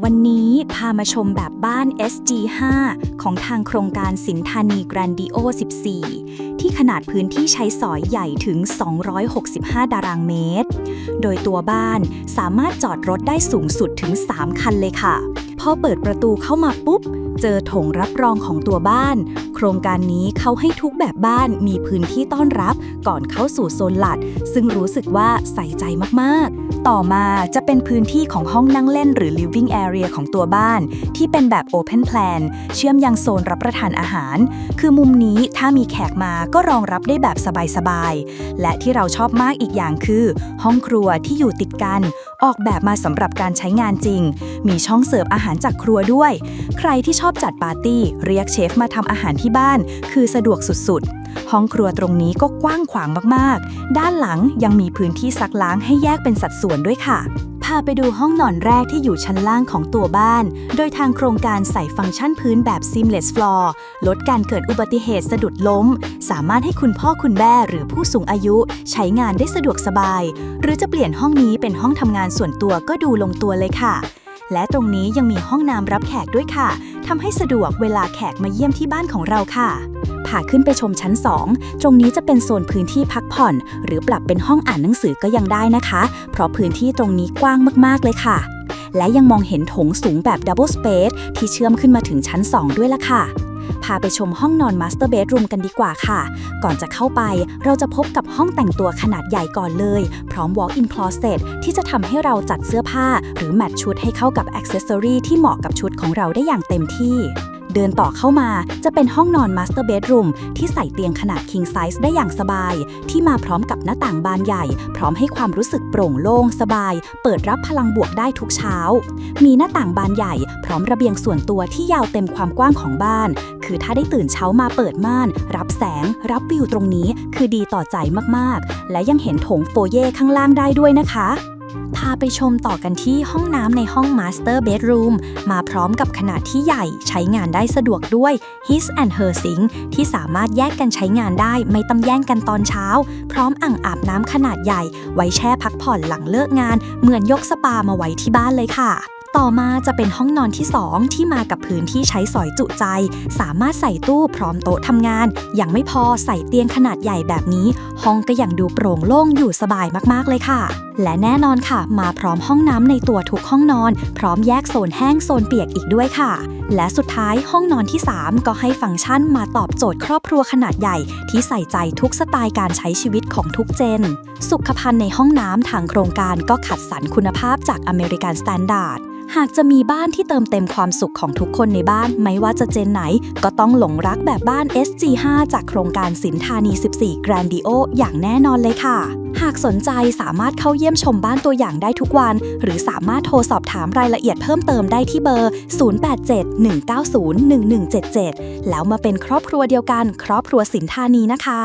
วันนี้พามาชมแบบบ้าน SG5 ของทางโครงการสินธานีกรันดิโอ 14 ที่ขนาดพื้นที่ใช้สอยใหญ่ถึง 265 ตารางเมตร โดยตัวบ้านสามารถจอดรถได้สูงสุดถึง 3 คันเลยค่ะ พอเปิดประตูเข้ามาปุ๊บ เจอโถงรับรองของตัวบ้าน โครงการนี้เขาให้ทุกแบบบ้านมีพื้นที่ต้อนรับก่อนเข้าสู่โซนหลัด ซึ่งรู้สึกว่าใส่ใจมากๆ ต่อมาจะเป็นพื้นที่ของห้องนั่งเล่นหรือ living area ของตัวบ้าน ที่เป็นแบบ open plan เชื่อมยังโซนรับประทานอาหาร คือมุมนี้ถ้ามีแขกมาก็รองรับได้แบบสบายๆ และที่เราชอบมากอีกอย่างคือ ห้องครัวที่อยู่ติดกัน ออกแบบมาสำหรับการใช้งานจริง มีช่องเสิร์ฟอาหารจากครัวด้วย ใครที่ชอบจัดปาร์ตี้เรียกเชฟมาทำอาหารที่บ้าน คือสะดวกสุดๆ ห้องครัวตรงนี้ก็กว้างขวางมากๆ ด้านหลังยังมีพื้นที่ซักล้างให้แยกเป็นสัดส่วนด้วยค่ะพาไปดูห้องนอนแรกที่อยู่ชั้นล่างของตัวบ้าน โดยทางโครงการใส่ฟังก์ชันพื้นแบบ seamless floor ลดการเกิดอุบัติเหตุสะดุดล้ม สามารถให้คุณพ่อคุณแม่หรือผู้สูงอายุใช้งานได้สะดวกสบาย หรือจะเปลี่ยนห้องนี้เป็นห้องทำงานส่วนตัวก็ดูลงตัวเลยค่ะ และตรงนี้ยังมีห้องน้ำรับแขกด้วยค่ะทำให้สะดวกเวลาแขกมาเยี่ยมที่บ้านของเราค่ะพาขึ้นไปชมชั้น 2 ตรงนี้จะเป็นโซนพื้นที่พักผ่อน หรือปรับเป็นห้องอ่านหนังสือก็ยังได้นะคะ เพราะพื้นที่ตรงนี้กว้างมากๆเลยค่ะ และยังมองเห็นโถงสูงแบบดับเบิลสเปซที่เชื่อมขึ้นมาถึงชั้น 2 ด้วยละค่ะ พาไปชมห้องนอนมาสเตอร์เบดรูมกันดีกว่าค่ะ ก่อนจะเข้าไปเราจะพบกับห้องแต่งตัวขนาดใหญ่ก่อนเลย พร้อม walk-in closet ที่จะทำให้เราจัดเสื้อผ้า หรือแมทชุดให้เข้ากับอ c เซสซอรีที่เหมาะกับชุดของเราได้อย่างเต็มที่ เดินต่อเข้ามาจะเป็นห้องนอนมาสเตอร์เบดรูมที่ใส่เตียงขนาด king size ได้อย่างสบาย ที่มาพร้อมกับหน้าต่างบานใหญ่ พร้อมให้ความรู้สึกโปร่งโล่งสบาย เปิดรับพลังบวกได้ทุกเช้า มีหน้าต่างบานใหญ่ พร้อมระเบียงส่วนตัวที่ยาวเต็มความกว้างของบ้าน คือถ้าได้ตื่นเช้ามาเปิดม่าน รับแสง รับวิวตรงนี้ คือดีต่อใจมากๆ และยังเห็นโถงโฟเย่ข้างล่างได้ด้วยนะคะ พาไปชมต่อกันที่ห้องน้ำในห้อง Master Bedroom มาพร้อมกับขนาดที่ใหญ่ใช้งานได้สะดวกด้วย His and Her Sink ที่สามารถแยกกันใช้งานได้ไม่ต้องแย่งกันตอนเช้า พร้อมอ่างอาบน้ำขนาดใหญ่ ไว้แช่พักผ่อนหลังเลิกงาน เหมือนยกสปามาไว้ที่บ้านเลยค่ะต่อมาจะเป็นห้องนอนที่ 2 ที่มากับพื้นที่ใช้สอยจุใจ สามารถใส่ตู้พร้อมโต๊ะทำงาน ยังไม่พอใส่เตียงขนาดใหญ่แบบนี้ ห้องก็ยังดูโปร่งโล่งอยู่สบายมากๆเลยค่ะและแน่นอนค่ะ มาพร้อมห้องน้ำในตัวทุกห้องนอน พร้อมแยกโซนแห้งโซนเปียกอีกด้วยค่ะ และสุดท้ายห้องนอนที่ 3 ก็ให้ฟังก์ชันมาตอบโจทย์ครอบครัวขนาดใหญ่ ที่ใส่ใจทุกสไตล์การใช้ชีวิตของทุกเจน สุขภัณฑ์ในห้องน้ำทางโครงการก็ขัดสรรคุณภาพจากอเมริกันสแตนดาร์ด หากจะมีบ้านที่เติมเต็มความสุขของทุกคนในบ้าน ไม่ว่าจะเจนไหน ก็ต้องหลงรักแบบบ้าน SG5 จากโครงการสินธานี 14 Grandio อย่างแน่นอนเลยค่ะ หากสนใจสามารถเข้าเยี่ยมชมบ้านตัวอย่างได้ทุกวัน หรือสามารถโทรสอบถามรายละเอียดเพิ่มเติมได้ที่เบอร์ 0871901177 แล้วมาเป็นครอบครัวเดียวกัน ครอบครัวสินธานีนะคะ